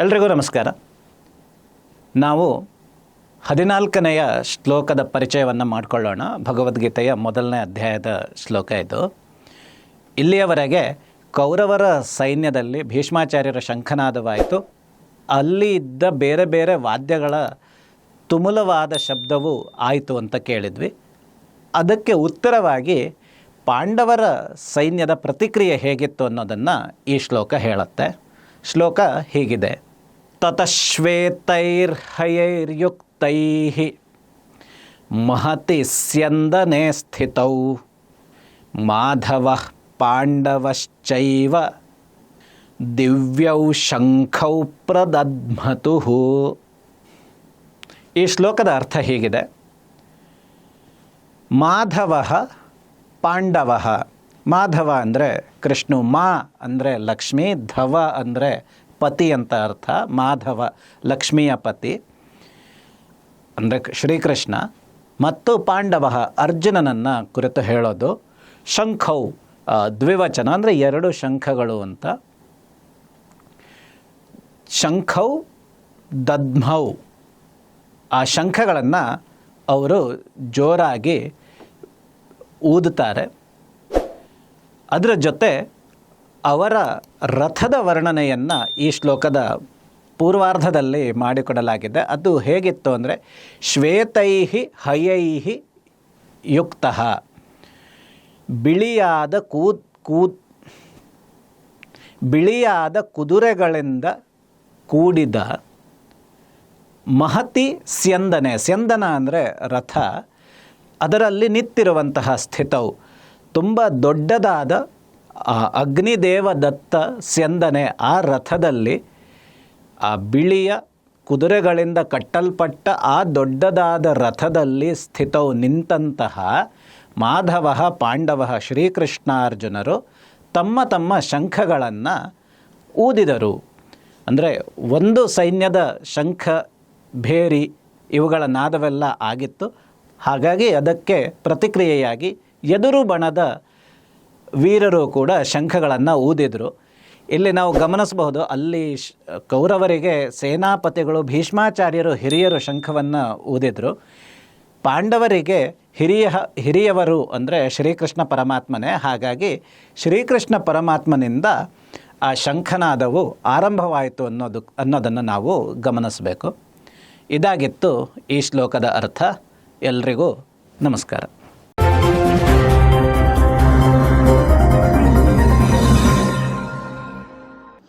ಎಲ್ರಿಗೂ ನಮಸ್ಕಾರ. ನಾವು ಹದಿನಾಲ್ಕನೆಯ ಶ್ಲೋಕದ ಪರಿಚಯವನ್ನು ಮಾಡಿಕೊಳ್ಳೋಣ. ಭಗವದ್ಗೀತೆಯ ಮೊದಲನೇ ಅಧ್ಯಾಯದ ಶ್ಲೋಕ ಇದು. ಇಲ್ಲಿಯವರೆಗೆ ಕೌರವರ ಸೈನ್ಯದಲ್ಲಿ ಭೀಷ್ಮಾಚಾರ್ಯರ ಶಂಖನಾದವಾಯಿತು. ಅಲ್ಲಿ ಇದ್ದ ಬೇರೆ ಬೇರೆ ವಾದ್ಯಗಳ ತುಮುಲವಾದ ಶಬ್ದವು ಆಯಿತು ಅಂತ ಕೇಳಿದ್ವಿ. ಅದಕ್ಕೆ ಉತ್ತರವಾಗಿ ಪಾಂಡವರ ಸೈನ್ಯದ ಪ್ರತಿಕ್ರಿಯೆ ಹೇಗಿತ್ತು ಅನ್ನೋದನ್ನು ಈ ಶ್ಲೋಕ ಹೇಳುತ್ತೆ. ಶ್ಲೋಕ ಹೀಗಿದೆ. ತತಶ್ವೇತೈರ್ಹಯೈರ್ಯುಕ್ತೈ ಮಹತಿ ಸ್ಯಂದನೆ ಸ್ಥಿತೌ ಮಾಧವ ಪಾಂಡವಶ್ಚೈವ ದಿವ್ಯೌ ಶಂಖೌ ಪ್ರದಧ್ಮತು ಈ ಶ್ಲೋಕದ ಅರ್ಥ ಹೀಗಿದೆ. ಮಾಧವ ಪಾಂಡವ, ಮಾಧವ ಅಂದರೆ ಕೃಷ್ಣು, ಮಾ ಅಂದರೆ ಲಕ್ಷ್ಮಿ, ಧವ ಅಂದರೆ ಪತಿ ಅಂತ ಅರ್ಥ, ಮಾಧವ, ಲಕ್ಷ್ಮಿಯ ಪತಿ, ಅಂದರೆ ಶ್ರೀಕೃಷ್ಣ. ಮತ್ತು ಪಾಂಡವ ಅರ್ಜುನನನ್ನು ಕುರಿತು ಹೇಳೋದು, ಶಂಖೌ ದ್ವಿವಚನ, ಅಂದರೆ ಎರಡು ಶಂಖಗಳು ಅಂತ. ಶಂಖೌ, ದದ್ಮೌ, ಆ ಶಂಖಗಳನ್ನು ಅವರು ಜೋರಾಗಿ ಊದುತ್ತಾರೆ. ಅದರ ಜೊತೆ ಅವರ ರಥದ ವರ್ಣನೆಯನ್ನು ಈ ಶ್ಲೋಕದ ಪೂರ್ವಾರ್ಧದಲ್ಲಿ ಮಾಡಿಕೊಡಲಾಗಿದೆ. ಅದು ಹೇಗಿತ್ತು ಅಂದರೆ, ಶ್ವೇತೈಹಿ ಹಯೈಹಿ ಯುಕ್ತ, ಬಿಳಿಯಾದ ಕೂದ್ ಕೂದ್, ಬಿಳಿಯಾದ ಕುದುರೆಗಳಿಂದ ಕೂಡಿದ ಮಹತಿ ಸ್ಯಂದನೆ. ಸ್ಯಂದನ ಅಂದರೆ ರಥ. ಅದರಲ್ಲಿ ನಿಂತಿರುವಂತಹ ಸ್ಥಿತವು ತುಂಬ ದೊಡ್ಡದಾದ ಆ ಅಗ್ನಿದೇವ ದತ್ತ ಸ್ಯಂದನೆ ಆ ರಥದಲ್ಲಿ ಆ ಬಿಳಿಯ ಕುದುರೆಗಳಿಂದ ಕಟ್ಟಲ್ಪಟ್ಟ ಆ ದೊಡ್ಡದಾದ ರಥದಲ್ಲಿ ಸ್ಥಿತವು ನಿಂತಹ ಮಾಧವ ಪಾಂಡವ ಶ್ರೀಕೃಷ್ಣಾರ್ಜುನರು ತಮ್ಮ ತಮ್ಮ ಶಂಖಗಳನ್ನು ಊದಿದರು. ಅಂದರೆ ಒಂದು ಸೈನ್ಯದ ಶಂಖ, ಭೇರಿ ಇವುಗಳ ನಾದವೆಲ್ಲ ಆಗಿತ್ತು. ಹಾಗಾಗಿ ಅದಕ್ಕೆ ಪ್ರತಿಕ್ರಿಯೆಯಾಗಿ ಎದುರು ಬಣದ ವೀರರು ಕೂಡ ಶಂಖಗಳನ್ನು ಊದಿದರು. ಇಲ್ಲಿ ನಾವು ಗಮನಿಸಬಹುದು, ಅಲ್ಲಿ ಕೌರವರಿಗೆ ಸೇನಾಪತಿಗಳು, ಭೀಷ್ಮಾಚಾರ್ಯರು, ಹಿರಿಯರು ಶಂಖವನ್ನು ಊದಿದರು. ಪಾಂಡವರಿಗೆ ಹಿರಿಯ, ಹಿರಿಯವರು ಅಂದರೆ ಶ್ರೀಕೃಷ್ಣ ಪರಮಾತ್ಮನೇ. ಹಾಗಾಗಿ ಶ್ರೀಕೃಷ್ಣ ಪರಮಾತ್ಮನಿಂದ ಆ ಶಂಖನಾದವು ಆರಂಭವಾಯಿತು ಅನ್ನೋದು, ಅನ್ನೋದನ್ನು ನಾವು ಗಮನಿಸಬೇಕು. ಇದಾಗಿತ್ತು ಈ ಶ್ಲೋಕದ ಅರ್ಥ. ಎಲ್ರಿಗೂ ನಮಸ್ಕಾರ.